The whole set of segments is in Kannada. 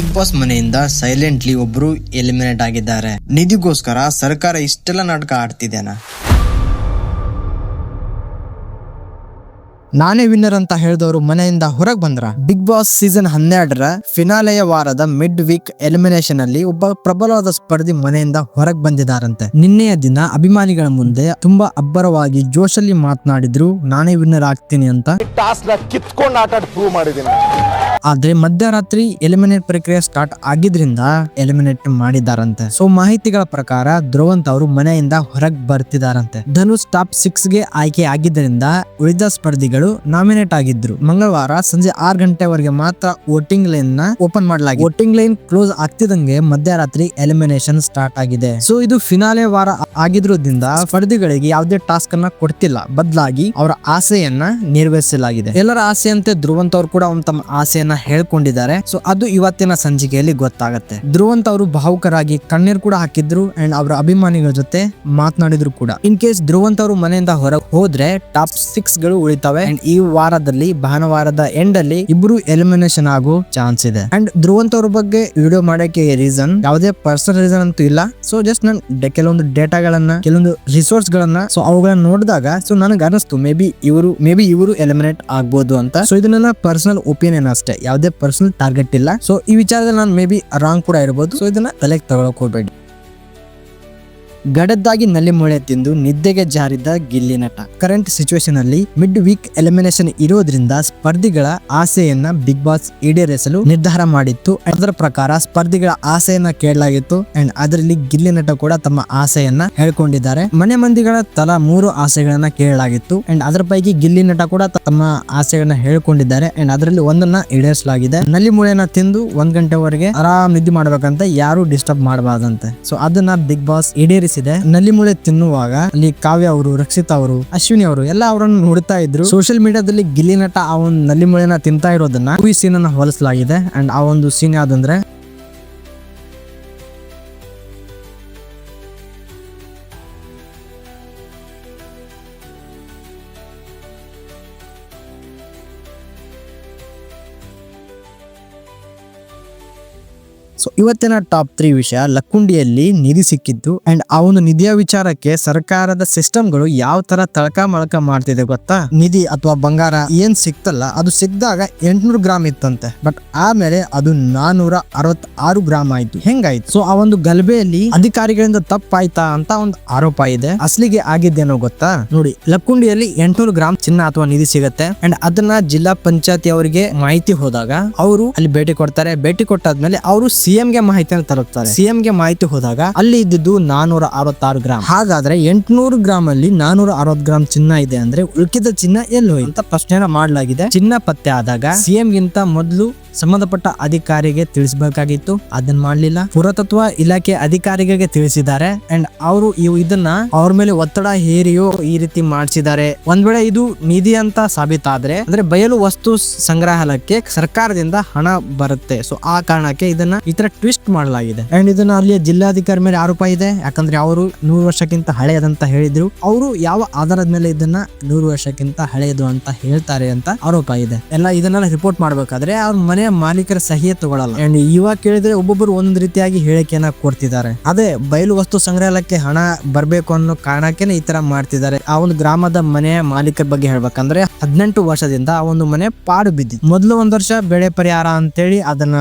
ಬಿಗ್ ಬಾಸ್ ಮನೆಯಿಂದ ಸೈಲೆಂಟ್ಲಿ ಒಬ್ರು ಎಲಿಮಿನೇಟ್ ಆಗಿದ್ದಾರೆ. ನಿಧಿಗೋಸ್ಕರ ಸರ್ಕಾರ ಇಷ್ಟೆಲ್ಲ ನಾಟಕ ಆಡ್ತಿದೇನ ನಾನೇ ವಿನ್ನರ್ ಅಂತ ಹೇಳಿದವರು ಮನೆಯಿಂದ ಹೊರಗೆ ಬಂದ್ರ? ಬಿಗ್ ಬಾಸ್ ಸೀಸನ್ ಹನ್ನೆರಡರ ಫಿನಾಲೆಯ ವಾರದ ಮಿಡ್ ವೀಕ್ ಎಲಿಮಿನೇಷನ್ ಅಲ್ಲಿ ಒಬ್ಬ ಪ್ರಬಲವಾದ ಸ್ಪರ್ಧಿ ಮನೆಯಿಂದ ಹೊರಗೆ ಬಂದಿದ್ದಾರಂತೆ. ನಿನ್ನೆಯ ದಿನ ಅಭಿಮಾನಿಗಳ ಮುಂದೆ ತುಂಬಾ ಅಬ್ಬರವಾಗಿ ಜೋಶಲ್ಲಿ ಮಾತನಾಡಿದ್ರು ನಾನೇ ವಿನ್ನರ್ ಆಗ್ತೀನಿ ಅಂತ. ಕಿತ್ಕೊಂಡು ಆಟ ಪ್ರೂವ್ ಮಾಡಿದ್ದೀನಿ ಆದ್ರೆ ಮಧ್ಯರಾತ್ರಿ ಎಲಿಮಿನೇಟ್ ಪ್ರಕ್ರಿಯೆ ಸ್ಟಾರ್ಟ್ ಆಗಿದ್ರಿಂದ ಎಲಿಮಿನೇಟ್ ಮಾಡಿದಾರಂತೆ. ಸೊ ಮಾಹಿತಿಗಳ ಪ್ರಕಾರ ಧ್ರುವಂತ್ ಅವರು ಮನೆಯಿಂದ ಹೊರಗ್ ಬರ್ತಿದಾರಂತೆ. ಧನುಷ್ ಟಾಪ್ ಸಿಕ್ಸ್ಗೆ ಆಯ್ಕೆ ಆಗಿದ್ದರಿಂದ ಉಳಿದ ಸ್ಪರ್ಧಿಗಳು ನಾಮಿನೇಟ್ ಆಗಿದ್ರು. ಮಂಗಳವಾರ ಸಂಜೆ ಆರು ಗಂಟೆವರೆಗೆ ಮಾತ್ರ ವೋಟಿಂಗ್ ಲೈನ್ನ ಓಪನ್ ಮಾಡಲಾಗಿದೆ ವೋಟಿಂಗ್ ಲೈನ್ ಕ್ಲೋಸ್ ಆಗ್ತಿದಂಗೆ ಮಧ್ಯರಾತ್ರಿ ಎಲಿಮಿನೇಷನ್ ಸ್ಟಾರ್ಟ್ ಆಗಿದೆ. ಸೊ ಇದು ಫಿನಾಲೆ ವಾರ ಆಗಿದ್ರಿಂದ ಸ್ಪರ್ಧಿಗಳಿಗೆ ಯಾವುದೇ ಟಾಸ್ಕ್ ಅನ್ನ ಕೊಡ್ತಿಲ್ಲ. ಬದಲಾಗಿ ಅವರ ಆಸೆಯನ್ನ ನೆರವೇರಿಸಲಾಗಿದೆ. ಎಲ್ಲರ ಆಸೆಯಂತೆ ಧ್ರುವಂತ ಅವರು ಕೂಡ ತಮ್ಮ ಆಸೆಯನ್ನ ಹೇಳ್ಕೊಂಡಿದ್ದಾರೆ. ಸೊ ಅದು ಇವತ್ತಿನ ಸಂಚಿಕೆಯಲ್ಲಿ ಗೊತ್ತಾಗುತ್ತೆ. ಧ್ರುವಂತ ಅವರು ಭಾವುಕರಾಗಿ ಕಣ್ಣೀರ್ ಕೂಡ ಹಾಕಿದ್ರು ಅಂಡ್ ಅವರ ಅಭಿಮಾನಿಗಳ ಜೊತೆ ಮಾತನಾಡಿದ್ರು ಕೂಡ. ಇನ್ ಕೇಸ್ ಧ್ರುವಂತ ಅವರು ಮನೆಯಿಂದ ಹೊರಗೆ ಹೋದ್ರೆ ಟಾಪ್ ಸಿಕ್ಸ್ಗಳು ಉಳಿತಾವೆ ಅಂಡ್ ಈ ವಾರದಲ್ಲಿ, ಭಾನುವಾರದ ಎಂಡ್ ಅಲ್ಲಿ ಇಬ್ರು ಎಲಿಮಿನೇಷನ್ ಆಗೋ ಚಾನ್ಸ್ ಇದೆ. ಅಂಡ್ ಧ್ರುವಂತ ಅವ್ರ ಬಗ್ಗೆ ವಿಡಿಯೋ ಮಾಡಕ್ಕೆ ರೀಸನ್ ಯಾವುದೇ ಪರ್ಸನಲ್ ರೀಸನ್ ಅಂತೂ ಇಲ್ಲ. ಸೊ ಜಸ್ಟ್ ನನ್ ಕೆಲವೊಂದು ಡೇಟಾಗಳನ್ನ, ಕೆಲವೊಂದು ರಿಸೋರ್ಸ್ ಗಳನ್ನ ಸೊ ಅವುಗಳನ್ನ ನೋಡಿದಾಗ ಸೊ ನನಗೆ ಅನಿಸ್ತು ಮೇ ಬಿ ಇವರು ಮೇ ಬಿ ಇವರು ಎಲಿಮಿನೇಟ್ ಆಗ್ಬೋದು ಅಂತ. ಸೊ ಇದನ್ನೆಲ್ಲ ಪರ್ಸನಲ್ ಒಪಿನಿಯನ್ ಅಷ್ಟೇ. ಯಾವುದೇ ಪರ್ಸನಲ್ ಟಾರ್ಗೆಟ್ ಇಲ್ಲ. ಸೊ ಈ ವಿಚಾರದಲ್ಲಿ ನಾನು ಮೇ ಬಿ ರಾಂಗ್ ಕೂಡ ಇರಬಹುದು ಸೊ ಇದನ್ನ ತಲೆಗೆ ತಗೊಳಕ್ ಹೋಗ್ಬೇಡಿ. ಗಡದ್ದಾಗಿ ನಲ್ಲಿ ಮೊಳೆ ತಿಂದು ನಿದ್ದೆಗೆ ಜಾರಿದ್ದ ಗಿಲ್ಲಿ ನಟ. ಕರೆಂಟ್ ಸಿಚುವೇಶನ್ ಅಲ್ಲಿ ಮಿಡ್ ವೀಕ್ ಎಲಿಮಿನೇಷನ್ ಇರೋದ್ರಿಂದ ಸ್ಪರ್ಧಿಗಳ ಆಸೆಯನ್ನ ಬಿಗ್ ಬಾಸ್ ಈಡೇರಿಸಲು ನಿರ್ಧಾರ ಮಾಡಿತ್ತು. ಅದರ ಪ್ರಕಾರ ಸ್ಪರ್ಧಿಗಳ ಆಸೆಯನ್ನ ಕೇಳಲಾಗಿತ್ತು. ಅಂಡ್ ಅದರಲ್ಲಿ ಗಿಲ್ಲಿ ನಟ ಕೂಡ ತಮ್ಮ ಆಸೆಯನ್ನ ಹೇಳ್ಕೊಂಡಿದ್ದಾರೆ. ಮನೆ ಮಂದಿಗಳ ತಲಾ ಮೂರು ಆಸೆಗಳನ್ನ ಕೇಳಲಾಗಿತ್ತು. ಅಂಡ್ ಅದರ ಪೈಕಿ ಗಿಲ್ಲಿ ನಟ ಕೂಡ ತಮ್ಮ ಆಸೆಗಳನ್ನ ಹೇಳ್ಕೊಂಡಿದ್ದಾರೆ. ಅಂಡ್ ಅದರಲ್ಲಿ ಒಂದನ್ನ ಈಡೇರಿಸಲಾಗಿದೆ. ನಲ್ಲಿ ಮೂಳೆನ ತಿಂದು ಒಂದ್ ಗಂಟೆವರೆಗೆ ಆರಾಮ್ ನಿದ್ದೆ ಮಾಡ್ಬೇಕಂತ ಯಾರು ಡಿಸ್ಟರ್ಬ್ ಮಾಡಬಾರ್ದಂತೆ. ಸೊ ಅದನ್ನ ಬಿಗ್ ಬಾಸ್ ಈಡೇರಿಸಿದೆ ನಲ್ಲಿ ಮೂಳೆ ತಿನ್ನುವಾಗ ಅಲ್ಲಿ ಕಾವ್ಯ ಅವರು, ರಕ್ಷಿತಾ ಅವರು, ಅಶ್ವಿನಿ ಅವರು ಎಲ್ಲ ಅವರನ್ನು ನೋಡ್ತಾ ಇದ್ರು. ಸೋಷಿಯಲ್ ಮೀಡಿಯಾದಲ್ಲಿ ಗಿಲ್ಲಿ ನಟ ಆ ಒಂದು ನಲ್ಲಿ ಮೂಳೆನ ತಿಂತಾ ಇರೋದನ್ನ ಈ ಸೀನ್ ಅನ್ನ ಹೋಲಿಸಲಾಗಿದೆ. ಅಂಡ್ ಆ ಒಂದು ಸೀನ್ ಯಾವ್ದಂದ್ರೆ ಸೊ ಇವತ್ತಿನ ಟಾಪ್ ತ್ರೀ ವಿಷಯ ಲಕ್ಕುಂಡಿಯಲ್ಲಿ ನಿಧಿ ಸಿಕ್ಕಿದ್ದು ಅಂಡ್ ಆ ಒಂದು ನಿಧಿಯ ವಿಚಾರಕ್ಕೆ ಸರ್ಕಾರದ ಸಿಸ್ಟಮ್ಗಳು ಯಾವ ತರ ತಳಕ ಮಳಕ ಮಾಡ್ತಿದೆ ಗೊತ್ತಾ? ನಿಧಿ ಅಥವಾ ಬಂಗಾರ ಏನ್ ಸಿಕ್ತಲ್ಲ, ಅದು ಸಿಕ್ಕಿದಾಗ ಎಂಟ್ನೂರು ಗ್ರಾಮ್ ಇತ್ತಂತೆ. ಬಟ್ ಆಮೇಲೆ ಅದು ನಾನೂರ ಅರವತ್ ಆರು ಗ್ರಾಮ್ ಆಯ್ತು. ಹೆಂಗಾಯ್ತು? ಸೊ ಆ ಒಂದು ಗಲಭೆಯಲ್ಲಿ ಅಧಿಕಾರಿಗಳಿಂದ ತಪ್ಪಾಯ್ತಾ ಅಂತ ಒಂದು ಆರೋಪ ಇದೆ. ಅಸಲಿಗೆ ಆಗಿದ್ದೇನೋ ಗೊತ್ತಾ? ನೋಡಿ, ಲಕ್ಕುಂಡಿಯಲ್ಲಿ ಎಂಟ್ನೂರು ಗ್ರಾಮ್ ಚಿನ್ನ ಅಥವಾ ನಿಧಿ ಸಿಗತ್ತೆ. ಅಂಡ್ ಅದನ್ನ ಜಿಲ್ಲಾ ಪಂಚಾಯತಿ ಅವರಿಗೆ ಮಾಹಿತಿ ಹೋದಾಗ ಅವರು ಅಲ್ಲಿ ಭೇಟಿ ಕೊಡ್ತಾರೆ. ಭೇಟಿ ಕೊಟ್ಟಾದ್ಮೇಲೆ ಅವರು ಸಿಎಂ ಗೆ ಮಾಹಿತಿಯನ್ನು ತಲುಪ್ತಾರೆ. ಸಿಎಂ ಗೆ ಮಾಹಿತಿ ಹೋದಾಗ ಅಲ್ಲಿ ಇದ್ದಿದ್ದು ನಾನೂರ ಅರವತ್ತಾರು ಗ್ರಾಮ್ ಹಾಗಾದ್ರೆ ಎಂಟುನೂರು ಗ್ರಾಮ್ ಅಲ್ಲಿ ನಾನೂರ ಅರವತ್ ಗ್ರಾಮ್ ಚಿನ್ನ ಇದೆ ಅಂದ್ರೆ ಉಳ್ಕಿದ ಚಿನ್ನ ಎಲ್ಲಿ ಹೋಯ್ತು ಪ್ರಶ್ನೆನ ಮಾಡಲಾಗಿದೆ. ಚಿನ್ನ ಪತ್ತೆ ಆದಾಗ ಸಿಎಂ ಗಿಂತ ಮೊದಲು ಸಂಬಂಧಪಟ್ಟ ಅಧಿಕಾರಿಗೆ ತಿಳಿಸಬೇಕಾಗಿತ್ತು. ಅದನ್ನ ಮಾಡ್ಲಿಲ್ಲ. ಪುರಾತತ್ವ ಇಲಾಖೆ ಅಧಿಕಾರಿಗಳಿಗೆ ತಿಳಿಸಿದ್ದಾರೆ. ಅಂಡ್ ಅವರು ಇವು ಇದನ್ನ ಅವ್ರ ಮೇಲೆ ಒತ್ತಡ ಹೇರಿಯೋ ಈ ರೀತಿ ಮಾಡಿಸಿದ್ದಾರೆ. ಒಂದ್ ವೇಳೆ ಇದು ನಿಧಿ ಅಂತ ಸಾಬೀತಾದ್ರೆ ಅಂದ್ರೆ ಬಯಲು ವಸ್ತು ಸಂಗ್ರಹಾಲಯಕ್ಕೆ ಸರ್ಕಾರದಿಂದ ಹಣ ಬರುತ್ತೆ. ಸೊ ಆ ಕಾರಣಕ್ಕೆ ಇದನ್ನ ಈ ತರ ಟ್ವಿಸ್ಟ್ ಮಾಡಲಾಗಿದೆ. ಅಂಡ್ ಇದನ್ನ ಅಲ್ಲಿಯ ಜಿಲ್ಲಾಧಿಕಾರಿ ಮೇಲೆ ಆರೋಪ ಇದೆ. ಯಾಕಂದ್ರೆ ಅವರು ನೂರು ವರ್ಷಕ್ಕಿಂತ ಹಳೆಯದಂತ ಹೇಳಿದ್ರು. ಅವರು ಯಾವ ಆಧಾರದ ಮೇಲೆ ಇದನ್ನ ನೂರು ವರ್ಷಕ್ಕಿಂತ ಹಳೆಯದು ಅಂತ ಹೇಳ್ತಾರೆ ಅಂತ ಆರೋಪ ಇದೆ. ಎಲ್ಲ ಇದನ್ನೆಲ್ಲ ರಿಪೋರ್ಟ್ ಮಾಡಬೇಕಾದ್ರೆ ಅವ್ರ ಮನೆಯ ಮಾಲೀಕರ ಸಹಿಯ ತಗೊಳ್ಳಲ್ಲ ಅಂಡ್ ಇವಾಗ ಕೇಳಿದ್ರೆ ಒಬ್ಬೊಬ್ಬರು ಒಂದ್ ರೀತಿಯಾಗಿ ಹೇಳಿಕೆಯನ್ನ ಕೊಡ್ತಿದ್ದಾರೆ. ಅದೇ ಬಯಲು ವಸ್ತು ಸಂಗ್ರಹಾಲಯಕ್ಕೆ ಹಣ ಬರಬೇಕು ಅನ್ನೋ ಕಾರಣಕ್ಕೆ ಈ ತರ ಮಾಡ್ತಿದ್ದಾರೆ. ಆ ಒಂದು ಗ್ರಾಮದ ಮನೆಯ ಮಾಲೀಕರ ಬಗ್ಗೆ ಹೇಳ್ಬೇಕಂದ್ರೆ ಹದಿನೆಂಟು ವರ್ಷದಿಂದ ಆ ಒಂದು ಮನೆ ಪಾಡು ಬಿದ್ದಿತ್ತು ಮೊದಲು ಒಂದ್ ವರ್ಷ ಬೆಳೆ ಪರಿಹಾರ ಅಂತೇಳಿ ಅದನ್ನ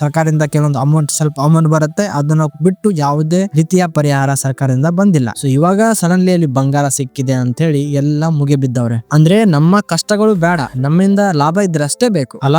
ಸರ್ಕಾರದಿಂದ ಕೆಲವೊಂದು ಅಮೌಂಟ್ ಸ್ವಲ್ಪ ಅಮೌಂಟ್ ಬರುತ್ತೆ, ಅದನ್ನ ಬಿಟ್ಟು ಯಾವುದೇ ರೀತಿಯ ಪರಿಹಾರ ಸರ್ಕಾರದಿಂದ ಬಂದಿಲ್ಲ. ಸೊ ಇವಾಗ ಸಡನ್ಲಿ ಅಲ್ಲಿ ಬಂಗಾರ ಸಿಕ್ಕಿದೆ ಅಂತ ಹೇಳಿ ಎಲ್ಲ ಮುಗಿಬಿದ್ದವ್ರೆ. ಅಂದ್ರೆ ನಮ್ಮ ಕಷ್ಟಗಳು ಬೇಡ, ನಮ್ಮಿಂದ ಲಾಭ ಇದ್ರೆ ಅಷ್ಟೇ ಬೇಕು. ಅಲ್ಲ?